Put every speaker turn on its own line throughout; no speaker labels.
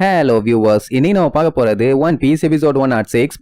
Hello viewers இன்னைக்கு நம்ம பார்க்க போறது one piece episode one naught six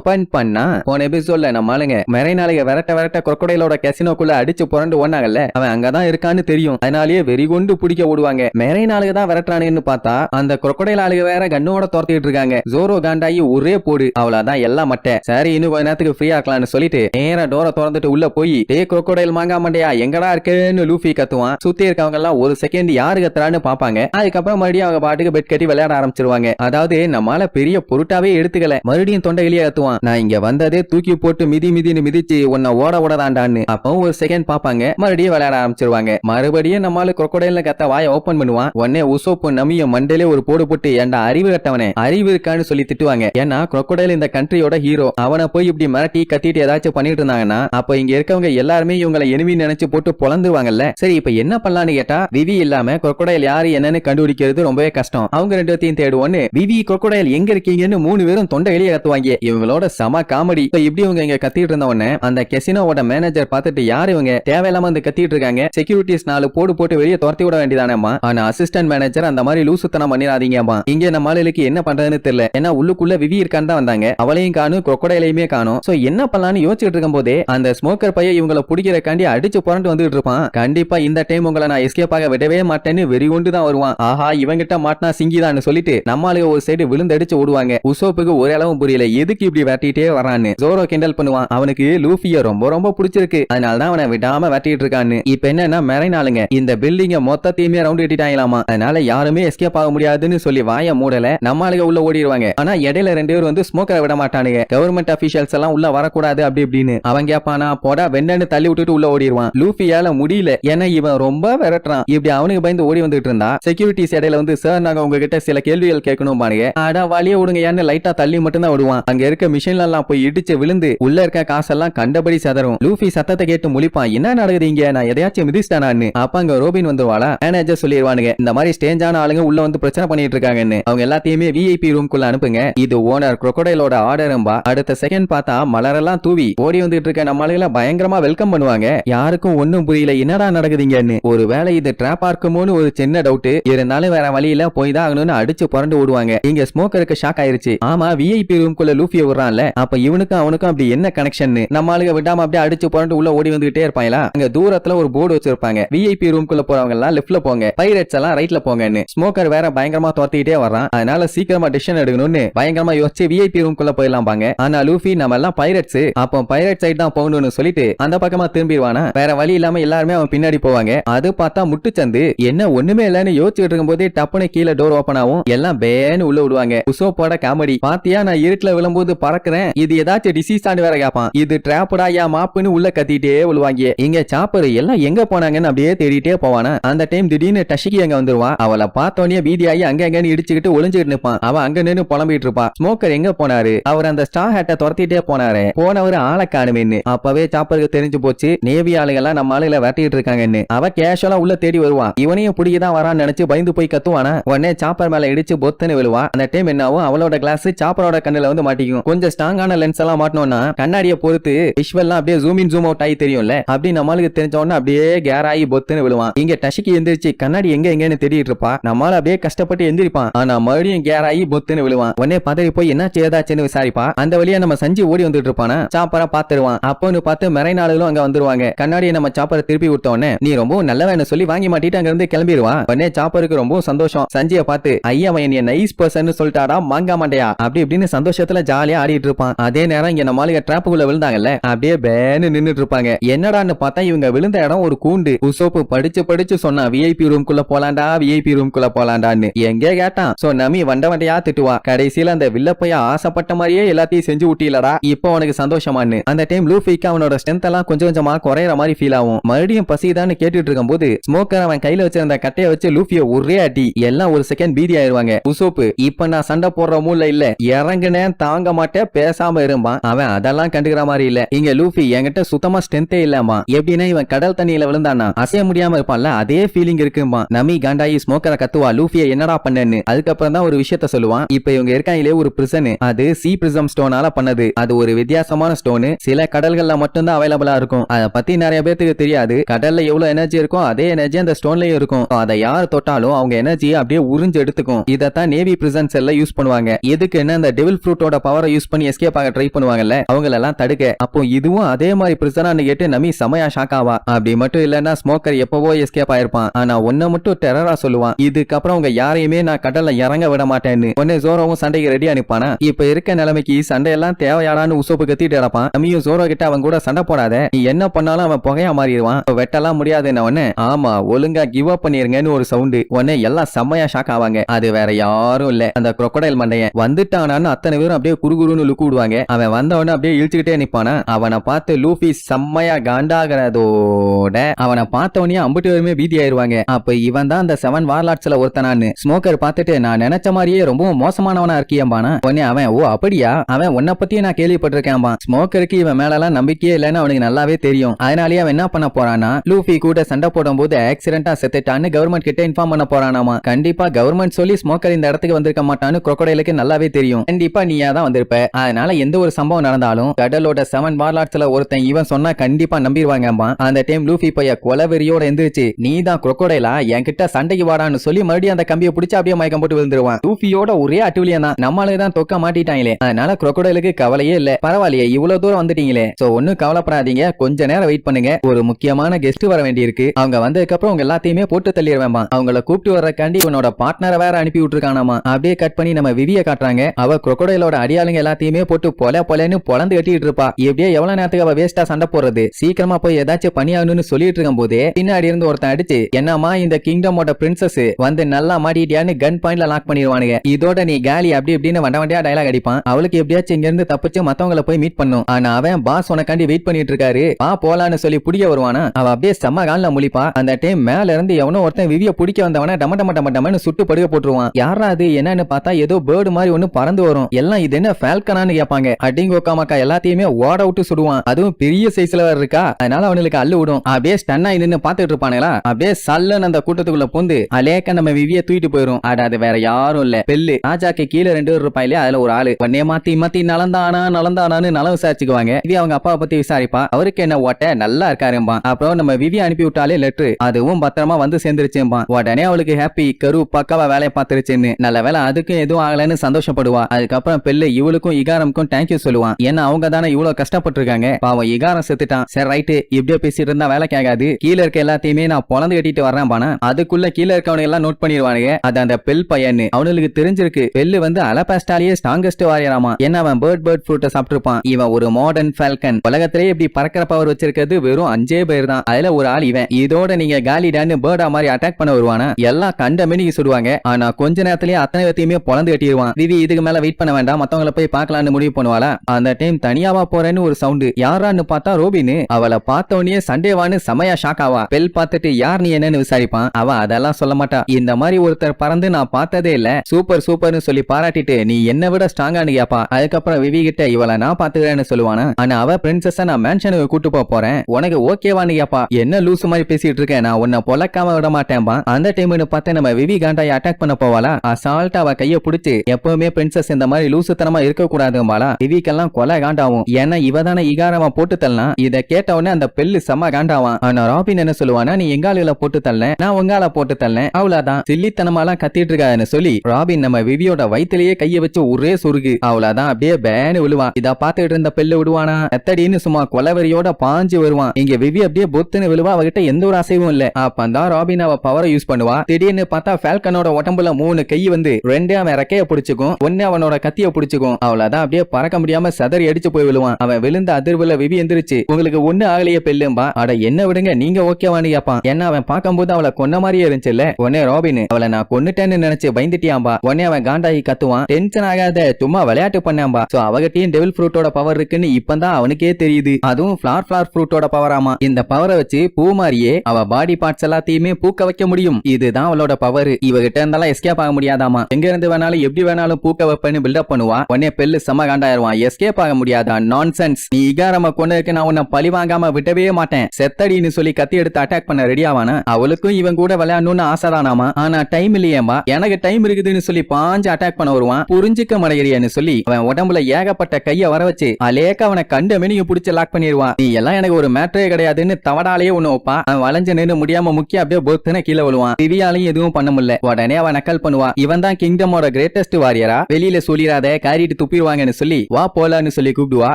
appoint பண்ணா போன எபிசோட்ல நம்ம ஆளுங்க மெரை நாளைக்கு விரட்ட விரட்ட கொக்கடையிலோட கெசினோக்குள்ள அடிச்சு புரண்டு ஒண்ணாங்கல்ல அவன் அங்கதான் இருக்கான்னு தெரியும். அதனாலேயே வெறி கொண்டு பிடிக்க விடுவாங்க மெரை நாளுக்கு தான் விரட்டுறானுன்னு பார்த்தா அந்த கொக்கடையில் ஆளுங்க வேற கண்ணோட துரத்திட்டு இருக்காங்க. ஜோரோ காண்டாயி ஒரே போடு அவ்வளவுதான் எல்லாம் மட்டை. சரி இன்னும் கொஞ்ச நேரத்துக்கு ஃப்ரீ ஆக்கலாம்னு சொல்லிட்டு நேரா டோர திறந்துட்டு உள்ள போய் டே கொக்கடையில் மாங்கா மண்டையா எங்கடா இருக்குன்னு லூஃபி கத்துவான். சுத்தி இருக்கவங்க எல்லாம் ஒரு செகண்ட் யாரு கத்துறான்னு பாப்பாங்க அதுக்கப்புறம் மறுபடியும் அவங்க பாட்டுக்கு பெட் கட்டி விளையாட ஆரம்பிச்சிருவாங்க. அதாவது நம்மளால பெரிய பொருட்டாவே எடுத்துக்கல. மறுபடியும் தொண்டை வெளியே கத்துவான். நான் இங்க வந்ததே தூக்கி போட்டு மிதி மிதின்னு மிதிச்சு உன்னை ஓட ஓடதாண்டான்னு. அப்போ ஒரு செகண்ட் பாப்பாங்க மறுபடியும் விளையாட ஆரம்பிச்சிருவாங்க. மறுபடியும் நம்மளால குரக்கடையில கத்த வாயை ஓபன் பண்ணுவான். உடனே உசோப்பு நமிய மண்டையிலே ஒரு போடு போட்டு ஏண்டா அறிவு கட்டவனே? அறிவு இருக்கான்னு சொல்லி திட்டுவாங்க. ஏன்னா குரக்கடையில் இந்த கண்ட்ரியோட ஹீரோ அவனை போய் இப்படி மிரட்டி கத்திட்டு ஏதாச்சும் பண்ணிட்டு இருந்தாங்கன்னா அப்ப இங்க இருக்கவங்க எல்லாருமே இவங்களை எனிமி நினைச்சு போட்டு பொழந்துருவாங்கல்ல? சரி இப்ப என்ன பண்ணலாம்னு கேட்டா விவி இல்லாம குரக்கடையில் யாரு என்னன்னு கண்டுபிடிக்கிறது ரொம்பவே கஷ்டம். அவங்க ரெண்டு பேத்தையும் தேடுவோன்னு. விவி குரக்கடையில் எங்க இருக்கீங்கன்னு மூணு பேரும் தொண்டை வெளியே கத்துவாங்க. இவங்களோட செம காமெடி இப்ப இப்படி இவங்க இங்க கத்திட்டு இருந்த உடனே அந்த கெசினோவோட மேனேஜர் பார்த்துட்டு யாரு இவங்க? தேவையில்லாம வந்து கத்திட்டு இருக்காங்க. செக்யூரிட்டிஸ் நாலு போடு போட்டு வெளியே துரத்தி விட வேண்டியதானேம்மா? ஆனா அசிஸ்டன்ட் மேனேஜர் அந்த மாதிரி லூசுத்தனம் பண்ணிடாதீங்கம்மா. இங்க நம்ம ஆளுக்கு என்ன பண்றதுன்னு தெரியல. ஏன்னா உள்ளுக்குள்ள விவி இருக்கான்னு தான் வந்தாங்க. அவளையும் காணும் கொக்கடையிலையுமே காணும். சோ என்ன பண்ணலாம்னு யோசிச்சுட்டு இருக்கும் போதே அந்த ஸ்மோக்கர் பையன் இவங்களை பிடிக்கிறக்காண்டி அடிச்சு புரண்டு வந்துட்டு இருப்பான். கண்டிப்பா இந்த டைம் உங்களை நான் எஸ்கேப் ஆக விடவே மாட்டேன்னு வெறி கொண்டு தான் வருவான். ஆஹா இவங்கிட்ட மாட்டினா சிங்கிதான்னு சொல்லிட்டு நம்மளுக்கு ஒரு சைடு விழுந்தடிச்சு ஓடுவாங்க. உசோப்புக்கு ஒரு அளவும் புரியல. எதுக்கு இப்படி வெட்டிட்டே வரான்னு. ஜோரோ கிண்டல் பண்ணுவான். அவனுக்கு லூஃபிய ரொம்ப ரொம்ப பிடிச்சிருக்கு. அதனால தான் அவனை விடாம வெட்டிட்டு இருக்கான்னு. இப்ப என்னன்னா மெரைனாளுங்க இந்த பில்டிங்க மொத்தத்தையுமே ரவுண்ட் கட்டிட்டாங்களாமா அதனால யாருமே எஸ்கேப் ஆக முடியாதுன்னு சொல்லி வாய மூடல. நம்ம ஆளுங்க உள்ள ஓடிடுவாங்க ஆனா இடையில ரெண்டு பேர் வந்து ஸ்மோக்கரை விட மாட்டானுங்க. கவர்மெண்ட் அபிஷியல்ஸ் எல்லாம் உள்ள வரக்கூடாது அப்படி இப்படின்னு. அவன் கேப்பானா போடா வெண்ணன்னு தள்ளி விட்டுட்டு உள்ள ஓடிடுவான் லூஃபியால முடியல. ஏன்னா இவன் ரொம்ப விரட்டுறான். இப்படி அவனுக்கு பயந்து ஓடி வந்துட்டு இருந்தா செக்யூரிட்டிஸ் இடையில வந்து சார் நாங்க உங்ககிட்ட சில கேள்விகள் கேட்கணும் பானுங்க ஆடா வழிய விடுங்க ஏன்னு லைட்டா தள்ளி மட்டும் தான் விடுவான். அங்க இருக்க மிஷின்ல எல்லாம் போய் இடிச்சு விழுந்து உள்ள இருக்க காசெல்லாம் கண்டபடி சதறும். லூஃபி சத்தத்தை கேட்டு முழிப்பான் என்ன நடக்குது இங்க? நான் எதையாச்சும் மிதிச்சிட்டானு அப்ப அங்க ரோபின் வந்துருவாளா? மேனேஜர் சொல்லிடுவானுங்க இந்த மாதிரி ஸ்டேஞ்சான ஆளுங்க உள்ள வந்து பிரச்சனை பண்ணிட்டு இருக்காங்கன்னு. அவங்க எல்லாத்தையுமே விஐபி ரூம்குள்ள அனுப்புங்க. இது ஓனர் குரொக்கடைலோட ஆர்டரும்பா அடுத்த செகண்ட் பார்த்தா மலரெல்லாம் தூவி ஓடி வந்துட்டு இருக்க நம்ம ஆளுகளை பயங்கரமா வெல்கம் பண்ணுவாங்க. யாருக்கும் ஒன்னும் புரியல என்னடா நடக்குதுங்கன்னு ஒரு வேலை இது ட்ராப்பா இருக்குமோன்னு ஒரு சின்ன டவுட் இருந்தாலும் வேற வழியில போய் தான் ஆகணும்னு அடிச்சு புரண்டு ஓடுவாங்க. இங்க ஸ்மோக்கருக்கு ஷாக் ஆயிருச்சு. ஆமா விஐபி ரூம்குள்ள லூஃபிய இருக்கான்ல? அப்ப இவனுக்கும் அவனுக்கும் அப்படி என்ன கனெக்ஷன் நம்ம ஆளுங்க விடாம அப்படியே அடிச்சு புரண்டு உள்ள ஓடி வந்துகிட்டே இருப்பாங்களா? அங்க தூரத்துல ஒரு போர்டு வச்சிருப்பாங்க. விஐபி ரூம்குள்ள போறவங்க எல்லாம் லெஃப்ட்ல போங்க. பைரட்ஸ் எல்லாம் ரைட்ல போங்கன்னு. ஸ்மோக்கர் வேற பயங்கரமா துரத்திக்கிட்டே வர்றான். அதனால சீக்கிரமா டிசிஷன் எடுக்கணும்னு பயங்கரமா யோசிச்சு விஐபி ரூம்குள்ள போயிடலாம் பாங்க. ஆனா லூஃபி நம்ம எல்லாம் பைரட்ஸ் அப்போ பைரட் சைடு தான் போகணும்னு சொல்லிட்டு அந்த பக்கமா திரும்பிடுவானா? வேற வழி இல்லாம எல்லாருமே அவன் பின்னாடி போவாங்க. அது பார்த்தா முட்டுச்சந்து. என்ன ஒண்ணுமே இல்லன்னு யோசிச்சுட்டு இருக்கும் போதே டப்புனு கீழே டோர் ஓபன் ஆகும். எல்லாம் பேன்னு உள்ள விடுவாங்க. உசோப்போட காமெடி பாத்தியா? நான் இருட்டுல விழும்போது பாக்குறேன் இது ஏதாச்சும் டிசீஸ் வேற கேப்பான். இது டிராப்டா யா மாப்புன்னு உள்ள கத்திட்டே விழுவாங்க. இங்க சாப்பர் எல்லாம் எங்க போனாங்கன்னு அப்படியே தேடிட்டே போவானா? அந்த டைம் திடீர்னு டஷிக்கு அங்க வந்துருவா அவளை பார்த்தோன்னே பீதியாகி அங்க அங்கன்னு இடிச்சுக்கிட்டு ஒளிஞ்சுக்கிட்டு நிப்பான் அவன் அங்க நின்னு புலம்பிட்டு இருப்பான். ஸ்மோக்கர் எங்க போனாரு? அவர் அந்த ஸ்டா ஹேட்டை துரத்திட்டே போனாரு. போனவர் ஆளை காணுமேன்னு. அப்பவே சாப்பருக்கு தெரிஞ்சு போச்சு. நேவி ஆளுங்கெல்லாம் நம்ம ஆளுகளை விரட்டிட்டு இருக்காங்கன்னு. அவ கேஷுவலா உள்ள தேடி வருவான். இவனையும் பிடிக்கதான் வரான்னு நினைச்சு பயந்து போய் கத்துவானா? உடனே சாப்பர் மேல இடிச்சு பொத்துன்னு விழுவா அந்த டைம் என்னாவும் அவளோட கிளாஸ் சாப்பரோட கண்ணுல வந்து மாட்டிக்கும். கொஞ்சம் ஸ்ட்ராங்கான லென்ஸ் எல்லாம் மாட்டணும்னா கண்ணாடியை பொறுத்து விஷுவல்லாம் அப்படியே ஜூம் இன் ஜூம் அவுட் ஆகி தெரியும்ல. அப்படி நம்மளுக்கு தெரிஞ்ச உடனே அப்படியே கேர் ஆகி பொத்துன்னு விழுவான். இங்க டஷிக்கு எந்திரிச்சு கண்ணாடி எங்க எங்கன்னு தேடிட்டு இருப்பா நம்மளால அப்படியே கஷ்டப்பட்டு எந்திரிப்பான். ஆனா மறுபடியும் கேர் ஆகி பொத்துன்னு விழுவான். உடனே பதவி போய் என்ன செய்தாச்சுன்னு விசாரிப்பா. அந்த வழியா நம்ம சஞ்சி ஓடி வந்துட்டு இருப்பானா? சாப்பரா பாத்துருவான் அப்போன்னு பார்த்து மெரை நாளுகளும் அங்க வந்துருவாங்க. கண்ணாடியை நம்ம சாப்பரை திருப்பி கொடுத்த உடனே நீ ரொம்ப நல்லவன் சொல்லி வாங்கி மாட்டிட்டு அங்க இருந்து கிளம்பிடுவான் உடனே சாப்பருக்கு ரொம்ப சந்தோஷம். சஞ்சியை பார்த்து ஐயா அவன் நீ நைஸ் பர்சன் சொல்லிட்டாடா மாங்கா மாட்டையா அப்படி இப்படின்னு சந்தோஷத்துல ஜாலியா ஆடிட்டு இருப்பான் அதே நேரம் இங்க நம்மளுக்கு டிராப்புக்குள்ள விழுந்தாங்கல்ல அப்படியே பேனு நின்னுட்டு இருப்பாங்க என்னடான்னு பார்த்தா இவங்க விழுந்த இடம் ஒரு கூண்டு. உசோப்பு படிச்சு படிச்சு சொன்னா விஐபி ரூம்குள்ள போலாண்டா விஐபி ரூம்குள்ள போலாண்டான்னு. எங்கே கேட்டான்? சோ நமி வண்ட வண்டையா திட்டுவா. கடைசியில அந்த வில்லப்பைய ஆசைப்பட்ட மாதிரியே எல்லாத்தையும் செஞ்சு விட்டீலடா இப்போ அவனுக்கு சந்தோஷமான்னு. அந்த டைம் லூஃபிக்கு அவனோட ஸ்ட்ரென்த் எல்லாம் கொஞ்சம் கொஞ்சமா குறையற மாதிரி ஃபீல் ஆகும். மறுபடியும் பசிதான்னு கேட்டுட்டு இருக்கும் போது ஸ்மோக்கர் அவன் கையில வச்சிருந்த கட்டைய வச்சு லூஃபிய ஒரே அடி எல்லாம் ஒரு செகண்ட் பீதி ஆயிருவாங்க உசோப்பு இப்ப நான் சண்டை போடுற மூல இல்ல. இறங்குனேன் தாங்க மாட்டேன். கிட்ட பேசாம இருப்பான் அவன் அதெல்லாம் கண்டுக்கிற மாதிரி இல்ல. இங்க லூஃபி என்கிட்ட சுத்தமா ஸ்ட்ரென்த்தே இல்லாமா எப்படின்னா இவன் கடல் தண்ணியில விழுந்தானா அசைய முடியாம இருப்பான்ல அதே ஃபீலிங் இருக்குமா நமி காண்டாயி ஸ்மோக்கரை கத்துவா லூபிய என்னடா பண்ணனு அதுக்கப்புறம் தான் ஒரு விஷயத்த சொல்லுவான். இப்ப இவங்க இருக்காங்களே ஒரு பிரிசன் அது சி பிரிசம் ஸ்டோனால பண்ணது. அது ஒரு வித்தியாசமான ஸ்டோனு சில கடல்கள்ல மட்டும்தான் அவைலபிளா இருக்கும். அதை பத்தி நிறைய பேருக்கு தெரியாது. கடல்ல எவ்வளவு எனர்ஜி இருக்கோ அதே எனர்ஜி அந்த ஸ்டோன்லயும் இருக்கும். அதை யார் தொட்டாலும் அவங்க எனர்ஜியை அப்படியே உறிஞ்சு எடுத்துக்கும். இதைத்தான் நேவி பிரிசன்ஸ் எல்லாம் யூஸ் பண்ணுவாங்க. எதுக்குன்னு அந்த டெவில் ஃப்ரூட்டோட பவரை யூஸ் பண்ணி எஸ்கேப் ஆக ட்ரை பண்ணுவாங்கல்ல அவங்கள எல்லாம் தடுக்க அப்போ இதுவும் அதே மாதிரி பிரிசனான்னு கேட்டு நமி செமையா ஷாக் ஆவா? அப்படி மட்டும் இல்லன்னா ஸ்மோக்கர் எப்பவோ எஸ்கேப் ஆயிருப்பான். ஆனா ஒன்ன மட்டும் டெரரா சொல்லுவான். இதுக்கப்புறம் அவங்க யாரையுமே நான் கடல்ல இறங்க விட மாட்டேன்னு. உடனே ஜோரோவும் சண்டைக்கு ரெடி அனுப்பானா இப்ப இருக்க நிலைமைக்கு சண்டையெல்லாம் தேவையாடான்னு உசோப்பு கத்திட்டு இருப்பான் நமியும் ஜோரோ கிட்ட அவன் கூட சண்டை போடாத. நீ என்ன பண்ணாலும் அவன் புகையா மாறிடுவான். வெட்டலாம் முடியாதுன்னு உடனே ஆமா ஒழுங்கா கிவ் அப் பண்ணிருங்கன்னு ஒரு சவுண்டு உடனே எல்லாம் செம்மையா ஷாக் ஆவாங்க. அது வேற யாரும் இல்ல. அந்த குரொக்கடைல் மண்டைய வந்துட்டானான்னு அத்தனை பேரும் அப்படியே குறுகுறுன்னு லுக்கு விடுவாங்க. அவன் வந்த உடனே அப்படியே இழுச்சுக்கிட்டே நிப்பானா? அவனை பார்த்து லூஃபி செம்மையா காண்டாகிறதோட அவனை பார்த்த உடனே அம்புட்டு பேருமே பீதி ஆயிருவாங்க. அப்ப இவன் தான் அந்த செவன் வார்லாட்ஸ்ல ஒருத்தனான்னு. ஸ்மோக்கர் பார்த்துட்டு நான் நினைச்ச மாதிரியே ரொம்ப மோசமானவனா இருக்கியம்பானா? உடனே அவன் ஓ அப்படியா? அவன் உன்னை பத்தியே நான் கேள்விப்பட்டிருக்கேன்பா ஸ்மோக்கருக்கு இவன் மேலலாம் நம்பிக்கையே இல்லைன்னு அவனுக்கு நல்லாவே தெரியும். அதனாலேயே அவன் என்ன பண்ண போறானா லூஃபி கூட சண்டை போடும் போது ஆக்சிடென்டா செத்துட்டான்னு கவர்மெண்ட் கிட்ட இன்ஃபார்ம் பண்ண போறானாமா? கண்டிப்பா கவர்மெண்ட் சொல்லி ஸ்மோக்கர் இந்த இடத்துக்கு வந்திருக்க மாட்டான்னு crocodileக்கு நல்லாவே தெரியும். கண்டிப்பா நீயா தான் வந்திருப்ப. அதனால எந்த ஒரு சம்பவம் நடந்தாலும் கடலோட செவன் வார்லாட்ஸ்ல ஒருத்தன் இவன் சொன்னா கண்டிப்பா நம்பிடுவாங்க அந்த டைம் லூஃபி பைய கொலவெறியோட எந்திரிச்சு நீ தான் குரொக்கோடைலா என்கிட்ட சண்டைக்கு வாடான்னு சொல்லி மறுபடியும் அந்த கம்பியை பிடிச்சி அப்படியே மயக்கம் போட்டு விழுந்துருவான். லூஃபியோட ஒரே அட்டுவிலியம் தான் நம்மளே தான் தொக்க மாட்டிட்டாங்களே. அதனால குரொக்கோடைலுக்கு கவலையே இல்ல. பரவாயில்லையே இவ்வளவு தூரம் வந்துட்டீங்களே. சோ ஒன்னும் கவலைப்படாதீங்க. கொஞ்ச நேரம் வெயிட் பண்ணுங்க. ஒரு முக்கியமான கெஸ்ட் வர வேண்டியிருக்கு. அவங்க வந்ததுக்கு அப்புறம் உங்க எல்லாத்தையுமே போட்டு தள்ளிடுவேன் அவங்கள கூப்பிட்டு வர்றக்காண்டி உன்னோட பார்ட்னரை வேற அனுப்பி விட்டுருக்கானாமா அப்படியே கட் பண்ணி நம்ம விவிய காட்டுறாங்க. அவ குரொக்கோடைலோட அடியாளுங்க எல்லாத்தையும் போட்டு பொல பொலன்னு பொலந்து கட்டிட்டு இருப்பா எப்படியே எவ்வளவு நேரத்துக்கு அவ வேஸ்டா சண்டை போடுறது. சீக்கிரமா போய் ஏதாச்சும் பண்ணியாகணும்னு சொல்லிட்டு இருக்கும் போதே பின்னாடி இருந்து ஒருத்தன் அடிச்சு என்னமா இந்த கிங்டமோட பிரின்சஸ் வந்து நல்லா மாட்டிட்டியான்னு கன் பாயிண்ட்ல லாக் பண்ணிடுவானுங்க. இதோட நீ காலி அப்படி இப்படின்னு வண்ட வண்டியா டைலாக் அடிப்பான். அவளுக்கு எப்படியாச்சும் இங்க இருந்து தப்பிச்சு மத்தவங்கள போய் மீட் பண்ணும். ஆனா அவன் பாஸ் உனக்காண்டி வெயிட் பண்ணிட்டு இருக்காரு வா போலான்னு சொல்லி புடிக்க வருவானா? அவ அப்படியே செம்ம காலில் முழிப்பா. அந்த டைம் மேல இருந்து எவனோ ஒருத்தன் விவிய பிடிக்க வந்தவன டம டம டம டமன்னு சுட்டு படுக்க போட்டுருவான். யாரா அது? என்னன்னு பார்த்தா ஏதோ பேர்டு மாதிரி ஒன்னு பறந்து வரும். எல்லாம் இது என்ன ஃபால்கனான்னு கேட்பாங்க. அடிங்க உக்காமக்கா எல்லாத்தையுமே ஓட விட்டு சுடுவான். அதுவும் பெரிய சைஸ்ல இருக்கா? அதனால அவனுக்கு அள்ளு விடும். அப்படியே ஸ்டன்னா நின்னு பாத்துட்டு இருப்பானுங்களா? அப்படியே சல்லன்னு அந்த கூட்டத்துக்குள்ள பூந்து அலேக்க நம்ம விவிய தூக்கிட்டு போயிரும். அட அது வேற யாரும் இல்ல. பெல்லு. ராஜாக்கு கீழே ரெண்டு பேர் இருப்பாயிலே அதுல ஒரு ஆளு. உடனே மாத்தி மாத்தி நலந்தானா நலந்தானான்னு நலம் விசாரிச்சுக்குவாங்க. விவி அவங்க அப்பாவை பத்தி விசாரிப்பா. அவருக்கு என்ன ஓட்ட? நல்லா இருக்காரும்பா. அப்புறம் நம்ம விவி அனுப்பி விட்டாலே லெட்ரு அதுவும் பத்திரமா வந்து சேர்ந்துருச்சும்பா. உடனே அவளுக்கு ஹாப்பி கரு பக்காவா வேலையை பார்த்துருச்சுன்னு. நல்ல வேலை அதுக்கும் எதுவும் ஆகலன்னு சந்தோஷப்படுவா. அதுக்கப்புறம் பெல்லு இவளுக்கும் இகாரமுக்கும் தேங்க்யூ சொல்லுவான். ஏன்னா அவங்க தானே இவ்வளவு கஷ்டப்பட்டிருக்காங்க. பாவம் இகாரம் செத்துட்டான். சரி ரைட்டு இப்படியே பேசிட்டு இருந்தா வேலை கேட்காது கீழே இருக்க எல்லாத்தையுமே நான் பொழந்து கட்டிட்டு வரேன் பானா. அதுக்குள்ள கீழே இருக்கவனுங்க எல்லாம் நோட் பண்ணிடுவானுங்க. அது அந்த பெல் பையன்னு. அவனுக்கு தெரிஞ்சிருக்கு. பெல்லு வந்து அலபாஸ்டாலேயே ஸ்ட்ராங்கஸ்ட் வாரியராமா என்ன அவன் பேர்ட் பேர்ட் ஃப்ரூட்டை சாப்பிட்டுருப்பான். இவன் ஒரு மாடர்ன் ஃபால்கன் உலகத்திலேயே இப்படி பறக்கிற பவர் வச்சிருக்கிறது வெறும் அஞ்சே பேர் தான். அதுல ஒரு ஆள் இவன். இதோட நீங்க காலிடான்னு பேர்டா மாதிரி அட்டாக் பண்ண வருவானா? எல்லாம் கண்ட மினிக்கு சொல்லுவாங்க ஆனா கொஞ்ச நேரத்திலேயே அத்தனை பேர்த்தையுமே பொழந்து கட்டிடுவான். விவி இதுக்கு மேல வெயிட் பண்ண வேண்டாம். மத்தவங்கள போய் பார்க்கலாம்னு முடிவு பண்ணுவாளா? அந்த டைம் தனியாவா போறேன்னு ஒரு சவுண்டு யாரான்னு பார்த்தா ரோபின்னு. அவளை பார்த்த உடனே சண்டேவான்னு செமையா ஷாக் ஆவா. பெல் பார்த்துட்டு யார் நீ என்னன்னு விசாரிப்பான்? அவ அதெல்லாம் சொல்ல மாட்டா. இந்த மாதிரி ஒருத்தர் பறந்து நான் பார்த்ததே இல்ல. சூப்பர் சூப்பர்னு சொல்லி பாராட்டிட்டு நீ என்ன விட ஸ்ட்ராங்கானு கேப்பா. அதுக்கப்புறம் விவி கிட்ட இவளை நான் பாத்துக்கிறேன்னு சொல்லுவானா? ஆனா அவ பிரின்சஸ நான் மேன்ஷனுக்கு கூட்டு போக போறேன். உனக்கு ஓகேவான்னு கேப்பா. என்ன லூசு மாதிரி பேசிட்டு இருக்கேன் நான் உன்னை பொழக்காம விட மாட்டேன்பா. அந்த டைம்னு பார்த்து நம்ம விவி காண்டாய் அட்டாக் பண்ண போவாளா? அசால்ட்டா அவ கைய பிடிச்சு எப்பவுமே பிரின்சஸ் இந்த மாதிரி லூசுத்தனமா இருக்க கூடாதும்பாளா விவிக்கெல்லாம் கொலை காண்டாவும். ஏன்னா இவ தானே இகாரமா போட்டு தள்ளலாம் இத கேட்ட உடனே அந்த பெல்லு செம்ம காண்டாவான். ஆனா ராபின் என்ன சொல்லுவானா நீ எங்காலில போட்டு தள்ள நான் உங்கால போட்டு தள்ளேன் அவ்வளவுதான். சில்லித்தனமாலாம் கத்திட்டு இருக்காதுன்னு சொல்லி ராபின் நம்ம விவியோட வயிற்றுலயே கைய வச்சு ஒரே சொருகு. அவ்வளவுதான். அப்படியே பேனு விழுவான். இத பாத்துட்டு இருந்த பெல்லு விடுவானா? எத்தடின்னு சும்மா கொலவெறியோட பாஞ்சு வருவான். இங்க விவி அப்படியே பொத்துன்னு விழுவா அவகிட்ட எந்த ஒரு அசைவும் இல்ல. அப்பந்தான் ராபின் அவ பவரை யூஸ் பண்ணுவா. திடீர்னு பார்த்தா ஃபால்கனோட உடம்புல மூணு கை வந்து ரெண்டே அவன் ரெக்கைய பிடிச்சுக்கும். ஒன்னு அவனோட கத்திய பிடிச்சுக்கும். அவ்வளவுதான் அப்படியே பறக்க முடியாம சதறி அடிச்சு போய் விழுவான். அவன் விழுந்த அதிர்வுல விவி எந்திரிச்சு உங்களுக்கு ஒண்ணு ஆகலையே பெல்லும்பா. அட என்ன விடுங்க நீங்க ஓகேவான்னு கேப்பான். என்ன அவன் பார்க்கும்போது அவளை கொன்ன மாதிரியே இருந்துச்சுல்ல. உடனே ரோபின் அவளை நான் கொன்னுட்டேன்னு நினைச்சு பயந்துட்டியாம்பா. உடனே அவன் காண்டாகி கத்துவான். டென்ஷன் ஆகாத சும்மா விளையாட்டு பண்ணாம்பா. சோ அவகிட்டயும் டெவில் ஃப்ரூட்டோட பவர் இருக்குன்னு இப்பதான் அவனுக்கே தெரியுது. அதுவும் ஃபிளார் ஃபிளார் ஃப்ரூட்டோட பவராமா இந்த பவரை வச்சு பூ மாதிரியே அவ பாடி பார்ட்ஸ் எல்லாத்தையுமே பூக்க வைக்க முடியும். இதுதான் அவளோட பவர் இவகிட்ட இருந்தாலும் எஸ்கேப் ஆக முடியாதாமா. எங்க இருந்து வேணாலும் எப்படி வேணாலும் பூக்க வைப்பேன்னு பில்டப் பண்ணுவா. உடனே பெல்லு செம காண்டாயிருவான். எஸ்கேப் ஆக முடியாதா? நான்சென்ஸ் நீ இகாரம கொண்டதுக்கு நான் உன்னை பழி வாங்காம விட்டவே மாட்டேன். செத்தடின்னு சொல்லி கத்தி எடுத்து அட்டாக் பண்ண ரெடி ஆவானா? அவளுக்கும் இவன் கூட விளையாடணும்னு ஆசைதானாமா ஆனா டைம் இல்லையேமா எனக்கு டைம் இருக்குதுன்னு சொல்லி பாஞ்சு அட்டாக் பண்ண வருவான். புரிஞ்சுக்க மாட்டேங்கிறியான்னு சொல்லி அவன் உடம்புல ஏகப்பட்ட கைய வர வச்சு அலேக்க அவனை கண்ட மெனியும் பிடிச்சு லாக் பண்ணிடுவான் நீ எல்லாம் எனக்கு ஒரு மேட்டரே கிடையாதுன்னு தவடாலேயே ஒண்ணு வைப்பா. அவன் வளைஞ்சு நின்று முடியாம முக்கிய அப்படியே பொத்துன கீழே விழுவான். திவ்யாலையும் எதுவும் பண்ண முடியல. உடனே அவன் நக்கல் பண்ணுவான். இவன் தான் கிங்டமோட கிரேட்டஸ்ட் வாரியரா வெளியில சொல்லிடாத. காரிட்டு துப்பி துப்பிடுவாங்கன்னு சொல்லி வா போலான்னு சொல்லி கூப்பிடுவா.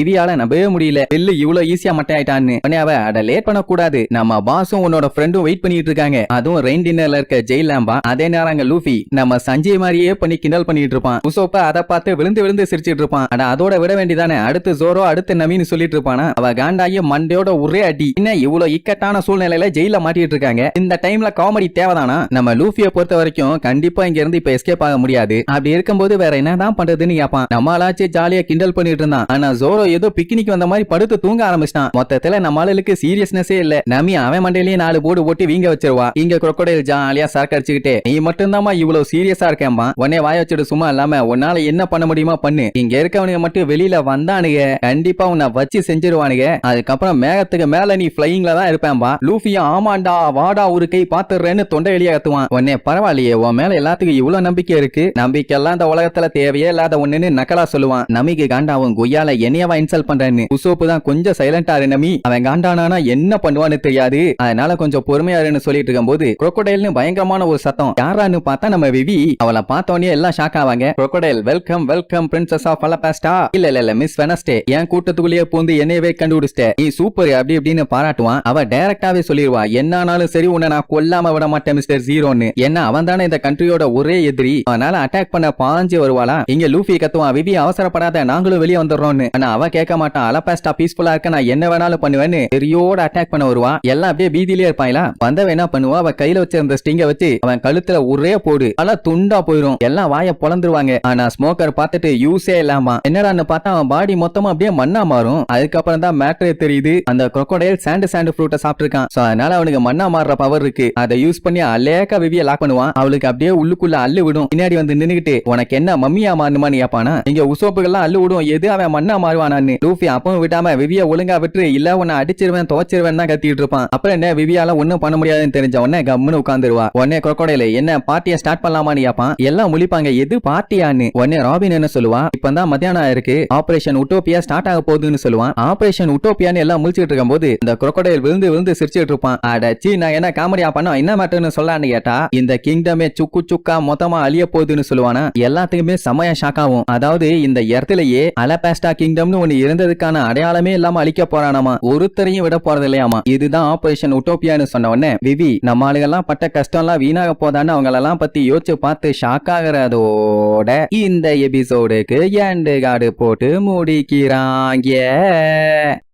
திவ்யால நம்பவே முடியல. வெள்ளு இவ்வளவு ஈஸியா மட்டை ஆயிட்டான்னு உடனே அவ அட லேட் பண்ணக்கூடாது. நம்ம பாஸும் உன்னோட ஃப்ரெண்டும் வெயிட் பண்ணிட்டு இருக்காங்க. அதுவும் ரெயின் டின்னர்ல இருக்க ஜெயில் லேம்பா அதே நேரம் அங்க லூஃபி நம்ம சஞ்சய் மாதிரியே பண்ணி கிண்டல் பண்ணிட்டு இருப்பான். உசோப்பா அதை பார்த்து விழுந்து விழுந்து சிரிச்சிட்டு இருப்பான். அட அதோட விட வேண்டியதானே. அடுத்து ஜோரோ அடுத்து நவீன் சொல்லிட்டு இருப்பானா? அவ காண்டாயி மண்டையோட ஒரே அடி. என்ன இவ்வளவு இக்கட்டான சூழ்நிலையில ஜெயில மாட்டிட்டு இருக்காங்க? இந்த டைம்ல காமெடி தேவைதானா? நம்ம லூஃபியை பொறுத்த வரைக்கும் கண்டிப்பா இங்க இருந்து இப்ப எஸ்கேப் ஆக முடியாது. அப்படி இருக்கும்போது வேற என்னதான் பண்றதுன்னு கேப்பான். நம்மளாச்சு ஜாலியா கிண்டல் பண்ணிட்டு இருந்தான். ஆனா ஜோரோ ஏதோ பிக்னிக் வந்த மாதிரி படுத்து தூங்க ஆரம்பிச்சிட்டான். மொத்தத்துல நம்ம ஆளுக்கு சீரியஸ்னஸே இல்ல. நமி அவன் மண்டையிலேயே நாலு போடு போட்டு வீங்க வச்சிருவா. இங்க குரக்கடையில் ஜாலியா சரக்கு அடிச்சுக்கிட்டே நீ மட்டும்தாம்மா இவ்வளவு சீரியஸா இருக்கேன்பா. உன்னே வாய வச்சுட்டு சும்மா இல்லாம உன்னால என்ன பண்ண முடியுமா பண்ணு. இங்க இருக்கவனுங்க மட்டும் வெளியில வந்தானுங்க. கண்டிப்பா உன்னை வச்சு செஞ்சிருவானுங்க. அதுக்கப்புறம் மேகத்துக்கு மேல நீ பிளையிங்ல தான் இருப்பேன்பா. லூஃபியா ஆமாண்டா வாடா ஒரு கை பாத்துறேன்னு தொண்டை வெளியே கத்துவான். உன்னே பரவாயில்லையே உன் மேல எல்லாத்துக்கும் இவ்வளவு நம்பிக்கை இருக்கு. நம்பிக்கை எல்லாம் இந்த உலகத்துல தேவையே இல்லாத ஒண்ணுன்னு நக்கலா சொல்லுவான் நமிக்கு காண்டாவும் கொய்யால என்னையவா இன்சல்ட் பண்றேன்னு? உசோப்பு தான் கொஞ்சம் சைலண்டா இரு நமி. அவன் காண்டானா என்ன பண்ணுவான்னு தெரியாது. அதனால கொஞ்சம் பொறுமையா இருன்னு சொல்லிட்டு இருக்கும்போது crocodileனு பயங்கரமான ஒரு சத்தம். யாரான்னு பார்த்தா நம்ம விவி. அவளை பார்த்தோன்னே எல்லாம் ஷாக் ஆவாங்க. Crocodile welcome welcome princess of Alabasta இல்ல இல்ல இல்ல மிஸ் வெனஸ்டே என் கூட்டத்துக்குள்ளேயே பூந்து என்னையவே கண்டுபிடிச்சிட்டே. நீ சூப்பர் அப்படி இப்படின்னு பாராட்டுவான். அவ டைரக்டாவே சொல்லிடுவா என்னானாலும் சரி உன்னை நான் கொல்லாம விட மாட்டேன் மிஸ்டர் ஜீரோன்னு ஏன்னா அவன் தானே இந்த கண்ட்ரியோட ஒரே எதிரி. அதனால அட்டாக் பண்ண பாஞ்சு வருவாளா? இங்க லூஃபி கத்துவான் விவி அவசரப்படாத நாங்களும் வெளியே வந்துடுறோம்னு. ஆனா அவ கேட்க மாட்டான் அலபாஸ்டா பீஸ்ஃபுல்லா இருக்க நான் என்ன வேணாலும் பண்ணுவேன்னு பெரியோட அட்டாக் பண்ண வருவா. எல்லாம் அப்படியே பீதியிலே இருப்பாங்களா வந்தவன் என்ன பண்ணுவா? அவ கையில வச்சிருந்த ஸ்டிங்க வச்சு அவன் கழுத்துல ஒரே போடு. ஆனா துண்டா போயிரும். எல்லாம் வாய பொழந்துருவாங்க. ஆனா ஸ்மோக்கர் பார்த்துட்டு யூஸே இல்லாம. என்னடான்னு பார்த்தா அவன் பாடி மொத்தமா அப்படியே மண்ணா மாறும். அதுக்கப்புறம் தான் மேட்ரே தெரியுது. அந்த crocodile சாண்டு சாண்டு ஃப்ரூட்டை சாப்பிட்டுருக்கான். சோ அதனால அவனுக்கு மண்ணா மாறுற பவர் இருக்கு. அதை யூஸ் பண்ணி அலேக்கா விவிய லாக் பண்ணுவான். அவளுக்கு அப்படியே உள்ளுக்குள்ள அள்ளு விடும். பின்னாடி வந்து நின்னுகிட்டு உனக்கு என்ன மம்மியா மாறுமான்னு கேப்பானா? இங்க உசோப்புகள்லாம் அள்ளு விடும் எது அவன் மண்ணா மாறுவானான்னு. லூஃபி அப்பவும் விடாம விவிய ஒழுங்கா விட்டு இல்ல உன்னை அடிச்சிருவேன் துவச்சிருவேன் தான் கத்திட்டு இருப்பான். அப்புறம் என்ன விவியால ஒண்ணும் பண்ண முடியாதுன்னு தெரிஞ்ச உடனே கம்முன்னு உட்காந்துருவா உடனே குரக்கோடையில என்ன பார்ட்டியை ஸ்டார்ட் பண்ணலாமான்னு கேப்பான். எல்லாம் முழிப்பாங்க எது பார்ட்டியான்னு உடனே ராபின் என்ன சொல்லுவா? இப்பதான் மத்தியானம் இருக்கு ஆபரேஷன் உட்டோப்பியா ஸ்டார்ட் ஆக போகுதுன்னு சொல்லுவான். ஆபரேஷன் உட்டோப்பியான்னு எல்லாம் முழிச்சிட்டு இருக்கும்போது இந்த குரக்கோடையில் விழுந்து விழுந்து சிரிச்சிட்டு இருப்பான். அடச்சி நான் என்ன காமெடியா பண்ணோம் என்ன மேட்டர்னு சொல்லான்னு கேட்டா இந்த கிங்டமே சுக்கு சுக்கா மொத்தமா அழிய போகுதுன்னு சொல்லுவானா? எல்லாத்துக்குமே செமையா ஷாக் ஆகும். அதாவது இந்த இடத்துலயே அலபாஸ்டா கிங்டம்னு ஒண்ணு இருந்ததுக்கான அடையாளமே இல்லாம அழிக்க போறானாமா? ஒருத்தரையும் விட போறது இல்லையாமா இதுதான் ஆபரேஷன் உட்டோப்பியான்னு சொன்ன உடனே விவி நம்ம ஆளுகெல்லாம் பட்ட கஷ்டம் எல்லாம் வீணாக போதான்னு அவங்களெல்லாம் பத்தி யோசிச்சு பார்த்து ஷாக் ஆகிறதோட இந்த எபிசோடுக்கு ஏண்டு காடு போட்டு முடிக்கிறாங்க.